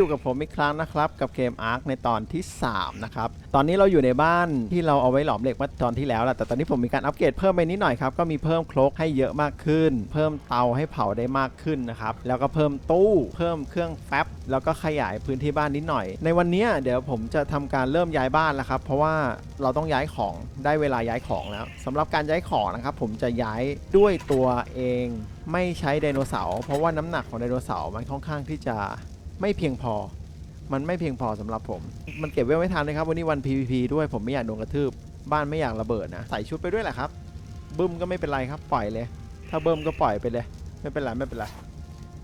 อยู่กับผมอีกครั้งนะครับกับเกม Ark ในตอนที่ 3 นะครับ ตอนนี้เราอยู่ในบ้านที่เราเอาไว้หลอมเหล็กเมื่อตอนที่แล้วแหละแต่ตอนนี้ผมมีการอัปเกรดเพิ่มไปนิดหน่อยครับก็มีเพิ่มโครกให้เยอะมากขึ้น เพิ่มเตาให้เผาได้มากขึ้นนะครับแล้วก็เพิ่มตู้เพิ่มเครื่องแฟบแล้วก็ขยายพื้นที่บ้านนิดหน่อย ในวันนี้เดี๋ยวผมจะทำการเริ่มย้ายบ้านแล้วครับเพราะว่าเราต้องย้ายของได้เวลาย้ายของแล้วสำหรับการย้ายของนะครับผมจะย้ายด้วยตัวเอง ไม่ใช้ไดโนเสาร์เพราะว่าน้ำหนักของไดโนเสาร์มันค่อนข้างที่จะ ไม่เพียงพอ มันไม่เพียงพอสำหรับผม มันเก็บไว้ไม่ทันนะครับวันนี้วัน PVP ด้วยผมไม่อยากโดนกระทืบ บ้านไม่อยากระเบิดนะใส่ชุดไปด้วยแหละครับบึ้มก็ไม่เป็นไรครับปล่อยเลย ถ้าเบิ้มก็ปล่อยไปเลย ไม่เป็นไรไม่เป็นไร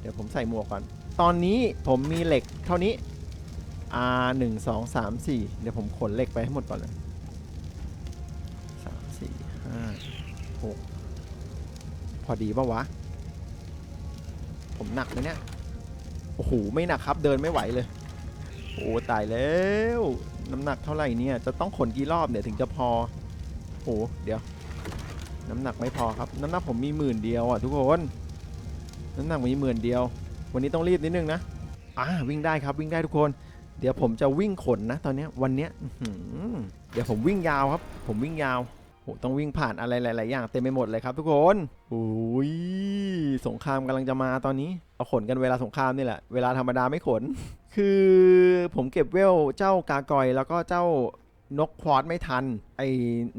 เดี๋ยวผมใส่หมวกก่อน ตอนนี้ผมมีเหล็กเท่านี้ R หนึ่งสองสามสี่เดี๋ยวผมขนเหล็กไปให้หมดก่อนเลยสามสี่ห้าหกพอดีปะวะ ผมหนักไหมเนี่ย โอ้โหไม่หนักครับเดินไม่ไหวเลย โอ้ตายแล้ว น้ำหนักเท่าไหร่เนี่ยจะต้องขนกี่รอบเนี่ยถึงจะพอโอ้เดี๋ยว น้ำหนักไม่พอครับ น้ำหนักผมมีหมื่นเดียวอะทุกคนน้ำหนักมีหมื่นเดียว วันนี้ต้องรีบนิดนึงนะอ่าวิ่งได้ครับวิ่งได้ทุกคน เดี๋ยวผมจะวิ่งขนนะ ตอนนี้วันเนี้ยเดี๋ยวผมวิ่งยาวครับ ผมวิ่งยาวโอ้ต้องวิ่งผ่านอะไรหลาย ๆ อย่างเต็มไปหมดเลยครับทุกคนโอ้ยสงครามกำลังจะมาตอนนี้ เอาขนกันเวลาสงครามนี่แหละ เวลาธรรมดาไม่ขน คือผมเก็บเวลเจ้ากากอยแล้วก็เจ้านกควอดไม่ทัน ไอ้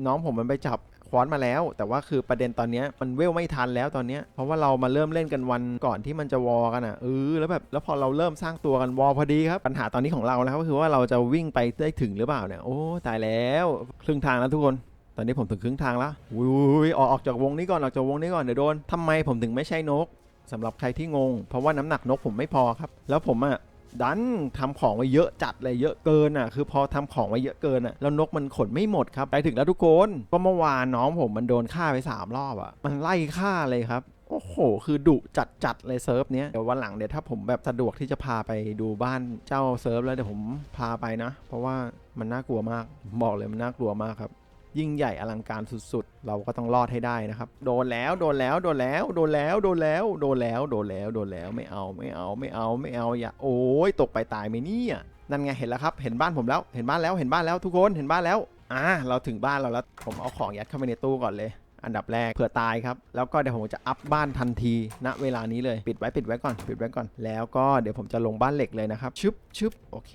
น้องผมมันไปจับควอดมาแล้ว แต่ว่าคือประเด็นตอนเนี้ยมันเวลไม่ทันแล้วตอนเนี้ยเพราะว่าเรามาเริ่มเล่นกันวันก่อนที่มันจะวอกันอะเออแล้วแบบแล้วพอเราเริ่มสร้างตัวกันวอพอดีครับปัญหาตอนนี้ของเรานะครับก็คือว่าเราจะวิ่งไปได้ถึงหรือเปล่าเนี่ยโอ้ตายแล้วครึ่งทางแล้วทุกคนตอนนี้ผมถึงครึ่งทางแล้วอุ้ยออกออกจากวงนี้ก่อนออกจากวงนี้ก่อนเดี๋ยวโดนทำไมผมถึงไม่ใช่นก สำหรับใครที่งง เพราะว่าน้ำหนักนกผมไม่พอครับ แล้วผมอะดันทำของไว้เยอะจัดเลยเยอะเกินอะ คือพอทำของไว้เยอะเกินอะแล้วนกมันขนไม่หมดครับไปถึงแล้วทุกคนก็เมื่อวานน้องผมมันโดนฆ่าไปสามรอบอะ มันไล่ฆ่าเลยครับโอ้โห คือดุจัดจัดเลยเซิร์ฟเนี้ย เดี๋ยววันหลังเดี๋ยวถ้าผมแบบสะดวกที่จะพาไปดูบ้านเจ้าเซิร์ฟแล้วเดี๋ยวผมพาไปนะ เพราะว่ามันน่ากลัวมาก บอกเลยมันน่ากลัวมากครับ ยิ่งใหญ่อลังการสุดๆ เราก็ต้องรอดให้ได้นะครับ โดนแล้วโดนแล้วโดนแล้วโดนแล้วโดนแล้วโดนแล้วโดนแล้วโดนแล้วไม่เอาไม่เอาไม่เอาไม่เอาอย่าโอ้ยตกไปตายไหมเนี่ยนั่นไงเห็นแล้วครับ เห็นบ้านผมแล้วเห็นบ้านแล้วเห็นบ้านแล้วทุกคนเห็นบ้านแล้วอ่าเราถึงบ้านเราแล้วผมเอาของยัดเข้าไปในตู้ก่อนเลย อันดับแรกเผื่อตายครับ แล้วก็เดี๋ยวผมจะอัพบ้านทันทีณเวลานี้เลยปิดไว้ปิดไว้ก่อนปิดไว้ก่อน แล้วก็เดี๋ยวผมจะลงบ้านเหล็กเลยนะครับ ชึบชึบโอเค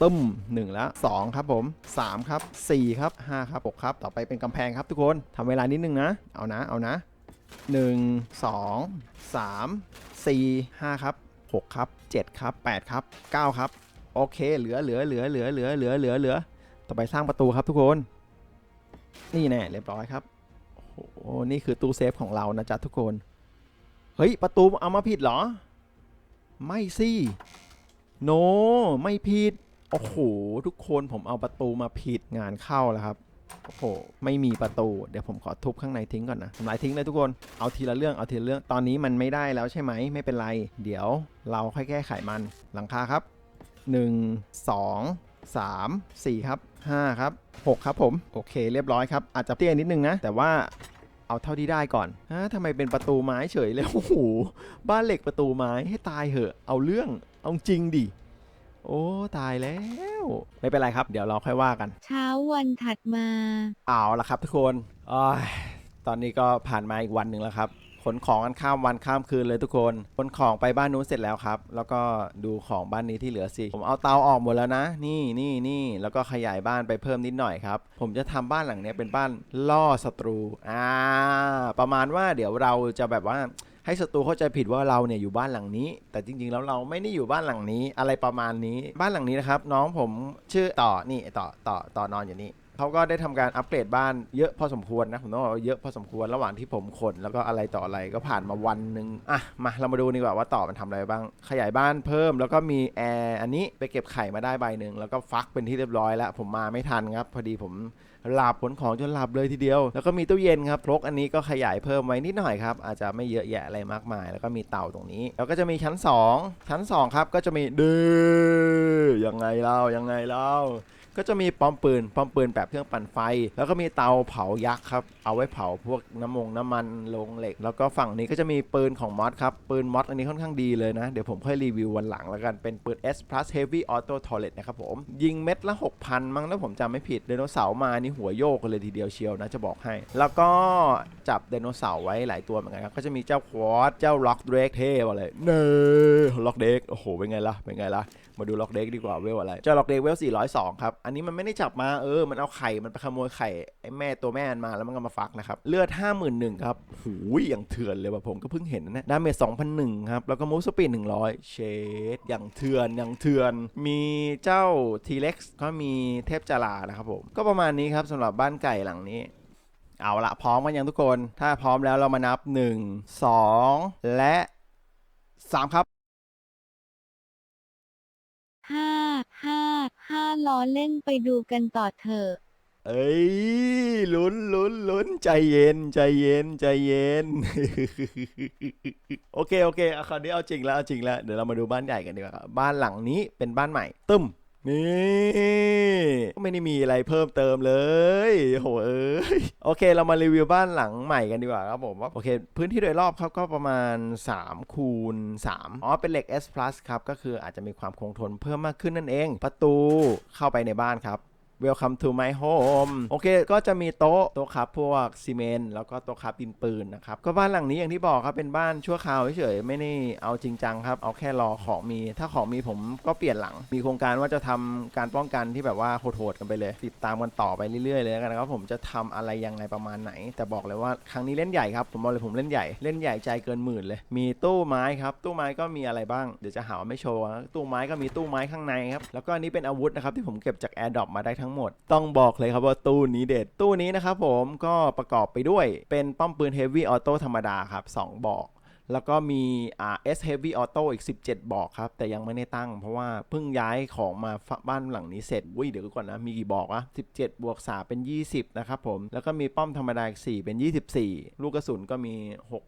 ตึ้มหนึ่งแล้วสองครับผมสามครับสี่ครับห้าครับหกครับ ต่อไปเป็นกำแพงครับทุกคนทำเวลานิดนึงนะ เอานะเอานะหนึ่งสองสามสี่ห้าครับหกครับเจ็ดครับแปดครับเก้าครับ โอเค เหลือเหลือเหลือเหลือเหลือเหลือเหลือเหลือต่อไปสร้างประตูครับทุกคน นี่แน่เรียบร้อยครับ โอ้โหนี่คือตู้เซฟของเรานะจ๊ะทุกคน เฮ้ย ประตูเอามาผิดเหรอ ไม่สิโน ไม่ผิด โอ้โห ทุกคนผมเอาประตูมาผิดงานเข้าแล้วครับ โอ้โห ไม่มีประตู เดี๋ยวผมขอทุบข้างในทิ้งก่อนนะทำลายทิ้งเลยทุกคน เอาทีละเรื่อง เอาทีละเรื่อง ตอนนี้มันไม่ได้แล้วใช่ไหม ไม่เป็นไร เดี๋ยวเราค่อยแก้ไขมัน หลังคาครับ 1 2 3 4 ครับ 5 ครับ 6 ครับผม โอเคเรียบร้อยครับ อาจจะเตี้ยนิดนึงนะ แต่ว่า เอาเท่าที่ได้ก่อนฮะทำไมเป็นประตูไม้เฉยเลยโอ้โหบ้านเหล็กประตูไม้ให้ตายเหอะ เอาเรื่องเอาจริงดิโอ้ตายแล้ว ไม่เป็นไรครับ เดี๋ยวเราค่อยว่ากัน เช้าวันถัดมา เอาละครับทุกคนอ้ายตอนนี้ก็ผ่านมาอีกวันหนึ่งแล้วครับข นของกันข้ามวันข้ามคืนเลยทุกคนขนของไปบ้านนู้นเสร็จแล้วครับ แล้วก็ดูของบ้านนี้ที่เหลือสิ ผมเอาเตาออกหมดแล้วนะ นี่นี่นี่แล้วก็ขยายบ้านไปเพิ่มนิดหน่อยครับ ผมจะทำบ้านหลังนี้เป็นบ้านล่อศัตรูอ่าประมาณว่าเดี๋ยวเราจะแบบว่าให้ศัตรูเข้าใจผิดว่าเราเนี่ยอยู่บ้านหลังนี้ แต่จริงๆแล้วเราไม่ได้อยู่บ้านหลังนี้อะไรประมาณนี้ บ้านหลังนี้นะครับ น้องผมชื่อต่อนี่ต่อต่อต่อนอนอยู่นี่ เขาก็ได้ทำการอัปเกรดบ้านเยอะพอสมควรนะผมต้องบอกว่าเยอะพอสมควรระหว่างที่ผมขนแล้วก็อะไรต่ออะไรก็ผ่านมาวันหนึ่งอะมาเรามาดูดีกว่าว่าต่อมันทำอะไรบ้าง ขยายบ้านเพิ่ม แล้วก็มีแอร์อันนี้ไปเก็บไข่มาได้ใบหนึ่งแล้วก็ฟักเป็นที่เรียบร้อยแล้วผมมาไม่ทันครับ พอดีผมหลับขนของจนหลับเลยทีเดียว แล้วก็มีตู้เย็นครับครกอันนี้ก็ขยายเพิ่มไว้นิดหน่อยครับ อาจจะไม่เยอะแยะอะไรมากมาย แล้วก็มีเตาตรงนี้ แล้วก็จะมีชั้น 2 ชั้น 2 ครับ ก็จะมีเด้อยังไงเล่ายังไงเล่า ก็จะมีป้อมปืนป้อมปืนแบบเครื่องปั่นไฟ แล้วก็มีเตาเผายักษ์ครับ เอาไว้เผาพวกน้ำมงน้ำมันโลงเหล็ก แล้วก็ฝั่งนี้ก็จะมีปืนของมอสครับ ปืนมอสอันนี้ค่อนข้างดีเลยนะ เดี๋ยวผมค่อยรีวิววันหลังแล้วกัน เป็นปืน S Plus Heavy Auto Turret นะครับผม ยิงเม็ดละ 6,000 มั้งถ้าผมจำไม่ผิดไดโนเสาร์มานี่หัวโยกกันเลยทีเดียวเชียวนะจะบอกให้ แล้วก็จับไดโนเสาร์ไว้หลายตัวเหมือนกันครับก็จะมีเจ้าควอดเจ้าล็อกเดรกเท่เลยเน่ล็อกเดรกโอ้โหเป็นไงล่ะเป็นไงล่ะ มาดูล็อกเด็กดีกว่าเวลอะไรเจ้าล็อกเด็กเวล402 ครับ อันนี้มันไม่ได้จับมาเออ มันเอาไข่ มันไปขโมยไข่ไอ้แม่ตัวแม่มาแล้วมันก็มาฟักนะครับ เลือด 51,000ครับหูยอย่างเถื่อนเลยว่ะผมก็เพิ่งเห็นนะเนี่ยดาเมจ2,001ครับ แล้วก็มูฟสปีด100 เชดอย่างเถื่อนอย่างเถื่อน มีเจ้า T-Rex ก็มีเทพจารานะครับผม ก็ประมาณนี้ครับสำหรับบ้านไก่หลังนี้เอาละพร้อมกันยังทุกคน ถ้าพร้อมแล้วเรามานับ 1 2 และ 3 ครับ ห้าห้าห้าล้อเล่นไปดูกันต่อเถอะเอ้ยลุ้นลุ้นลุ้นใจเย็นใจเย็นใจเย็น โอเคโอเคเอาคราวนี้เอาจริงแล้วเอาจริงแล้วเดี๋ยวเรามาดูบ้านใหญ่กันดีกว่าครับบ้านหลังนี้เป็นบ้านใหม่ตึ้ม นี่ก็ไม่ได้มีอะไรเพิ่มเติมเลยโหเอ้ยโอเค เรามารีวิวบ้านหลังใหม่กันดีกว่าครับผมว่าโอเค พื้นที่โดยรอบครับก็ประมาณ3คูณ3อ๋อเป็นเหล็ก S plus ครับก็คืออาจจะมีความคงทนเพิ่มมากขึ้นนั่นเอง ประตูเข้าไปในบ้านครับ Welcome to my home โอเค ก็จะมีโต๊ะ โต๊ะครับพวกซีเมนต์แล้วก็โต๊ะครับดินปืนนะครับ ก็บ้านหลังนี้อย่างที่บอกครับ เป็นบ้านชั่วคราวเฉยๆ ไม่ได้เอาจริงจังครับ เอาแค่รอของมี ถ้าของมีผมก็เปลี่ยนหลัง มีโครงการว่าจะทำการป้องกันที่แบบว่าโหดๆกันไปเลย ติดตามกันต่อไปเรื่อยๆเลยกันนะครับ ผมจะทำอะไรยังไงประมาณไหน แต่บอกเลยว่าครั้งนี้เล่นใหญ่ครับ ผมบอกเลยผมเล่นใหญ่ เล่นใหญ่ใจเกินหมื่นเลย มีตู้ไม้ครับ ตู้ไม้ก็มีอะไรบ้าง เดี๋ยวจะหาว่าไม่โชว์ ตู้ไม้ก็มีตู้ไม้ข้างในครับ แล้วก็อันนี้เป็นอาวุธนะครับที่ผมเก็บจาก Air Drop มาได้ทั้งหมด ต้องบอกเลยครับว่าตู้นี้เด็ด ตู้นี้นะครับผมก็ประกอบไปด้วยเป็นป้อมปืน Heavy Auto ธรรมดาครับ 2 บอก แล้วก็มีอ่า S Heavy Auto อีก 17 บอกครับ แต่ยังไม่ได้ตั้ง เพราะว่าเพิ่งย้ายของมาบ้านหลังนี้เสร็จวิเดี๋ยวก่อนนะ มีกี่บอกวะ17 บวก 3 เป็น 20 นะครับผม แล้วก็มีป้อมธรรมดาอีก4เป็น 24 ลูกกระสุนก็มี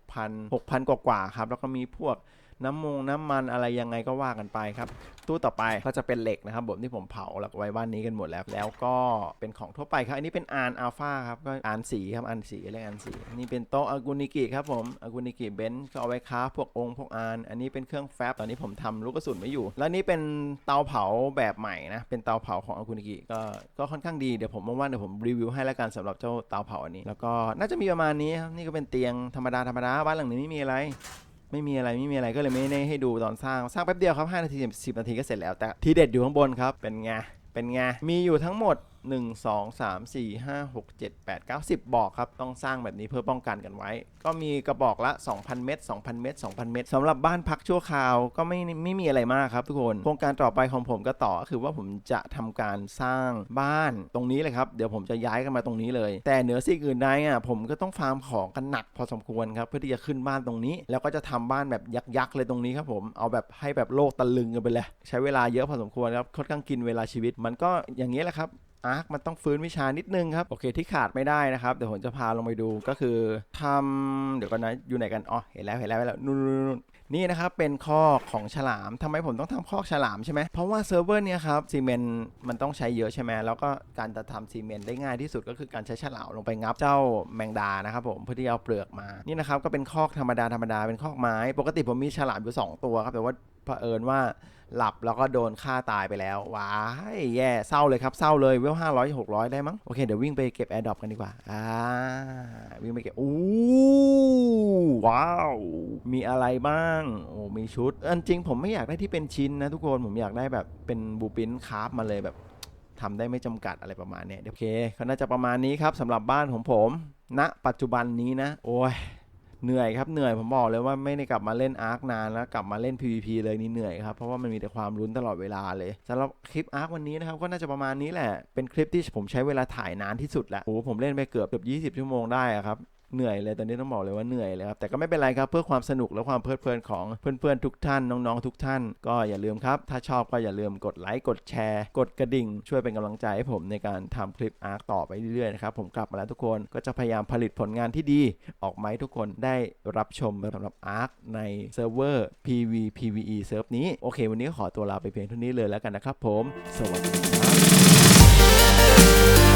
6,000 6,000 กว่าๆครับ แล้วก็มีพวก น้ำมงน้ำมันอะไรยังไงก็ว่ากันไปครับ ตู้ต่อไปก็จะเป็นเหล็กนะครับผมที่ผมเผาแล้วก็ไว้บ้านนี้กันหมดแล้ว แล้วก็เป็นของทั่วไปครับ อันนี้เป็นอานอัลฟาครับก็อานสีครับอานสีเรียกอานสีนี่เป็นโต๊ะอากุนิกิครับผมอากุนิกิเบนซ์ก็เอาไว้ค้าพวกองค์พวกอานอันนี้เป็นเครื่องแฟบตอนนี้ผมทำลูกกระสุนไม่อยู่ แล้วนี่เป็นเตาเผาแบบใหม่นะเป็นเตาเผาของอากุนิกิก็ก็ค่อนข้างดีเดี๋ยวผมว่างๆเดี๋ยวผมรีวิวให้แล้วกันสำหรับเจ้าเตาเผาอันนี้ แล้วก็น่าจะมีประมาณนี้ครับนี่ก็เป็นเตียงธรรมดาธรรมดาบ้านหลังนี้ไม่มีอะไร ไม่มีอะไรไม่มีอะไรก็เลยไม่ได้ให้ดูตอนสร้างสร้างแป๊บเดียวครับ5นาที10นาทีก็เสร็จแล้วแต่ทีเด็ดอยู่ข้างบนครับเป็นไงเป็นไงมีอยู่ทั้งหมด 1 2 3 4 5 6 7 8 9 10 บอกครับ ต้องสร้างแบบนี้เพื่อป้องกันกันไว้ ก็มีกระบอกละ 2,000 เม็ด2,000 เม็ด2,000 เม็ดสำหรับบ้านพักชั่วคราวก็ไม่ไม่มีอะไรมากครับทุกคน โครงการต่อไปของผมก็ต่อคือว่าผมจะทำการสร้างบ้านตรงนี้เลยครับ เดี๋ยวผมจะย้ายกันมาตรงนี้เลย แต่เหนือสิ่งอื่นใดอะผมก็ต้องฟาร์มของกันหนักพอสมควรครับเพื่อที่จะขึ้นบ้านตรงนี้ แล้วก็จะทำบ้านแบบยักษ์ๆเลยตรงนี้ครับผมเอาแบบให้แบบโลกตะลึงกันไปเลย ใช้เวลาเยอะพอสมควรครับค่อนข้างกินเวลาชีวิตมันก็อย่างนี้แหละครับ อาร์คมันต้องฟื้นวิชานิดนึงครับ โอเคที่ขาดไม่ได้นะครับ เดี๋ยวผมจะพาลงไปดูก็คือทำเดี๋ยวก่อนนะ อยู่ไหนกัน อ๋อ เห็นแล้วเห็นแล้วเห็นแล้วนู่นนู่นนี่นะครับเป็นคอกของฉลามทำไมผมต้องทำคอกฉลามใช่ไหมเพราะว่าเซิร์ฟเวอร์เนี่ยครับซีเมนต์มันต้องใช้เยอะใช่ไหมแล้วก็การจะทำซีเมนต์ได้ง่ายที่สุดก็คือการใช้ฉลามลงไปงับเจ้าแมงดานะครับผมเพื่อที่เอาเปลือกมานี่นะครับก็เป็นคอกธรรมดาธรรมดาเป็นคอกไม้ ปกติผมมีฉลามอยู่สองตัวครับแต่ว่า เผอิญว่าหลับแล้วก็โดนฆ่าตายไปแล้ว ว้ายแย่เศร้าเลยครับ เศร้าเลยเวลห้าร้อยหกร้อยได้มั้ง โอเค เดี๋ยววิ่งไปเก็บแอร์ดรอปกันดีกว่า อ่า วิ่งไปเก็บอู้ว้าว มีอะไรบ้าง โอ้มีชุด อันจริงผมไม่อยากได้ที่เป็นชิ้นนะทุกคน ผมอยากได้แบบเป็นบูปินคาราฟมาเลยแบบทำได้ไม่จำกัดอะไรประมาณเนี้ยโอเคก็น่าจะประมาณนี้ครับสำหรับบ้านของผมณปัจจุบันนี้นะ โอ้ย เหนื่อยครับเหนื่อยผมบอกเลยว่าไม่ได้กลับมาเล่นอาร์คนานแล้วกลับมาเล่น PVP เลยนี่เหนื่อยครับเพราะว่ามันมีแต่ความรุนตลอดเวลาเลยสำหรับคลิปอาร์ควันนี้นะครับก็น่าจะประมาณนี้แหละเป็นคลิปที่ผมใช้เวลาถ่ายนานที่สุดแหละโอ้โหผมเล่นไปเกือบเกือบ20 ชั่วโมงได้ครับ เหนื่อยเลยตอนนี้ต้องบอกเลยว่าเหนื่อยเลยครับแต่ก็ไม่เป็นไรครับเพื่อความสนุกและความเพลิดเพลินของเพื่อนๆทุกท่านน้องๆทุกท่าน ก็อย่าลืมครับ ถ้าชอบก็อย่าลืมกดไลค์กดแชร์ กดกระดิ่ง ช่วยเป็นกำลังใจให้ผมในการทำคลิปอาร์คต่อไปเรื่อยๆนะครับผมกลับมาแล้วทุกคนก็จะพยายามผลิตผลงานที่ดี ออกมาให้ทุกคนได้รับชมสำหรับ ARK ในเซิร์ฟเวอร์ PV PVE เซิร์ฟนี้โอเค วันนี้ขอตัวลาไปเพียงเท่านี้เลยแล้วกันนะครับผม สวัสดีครับ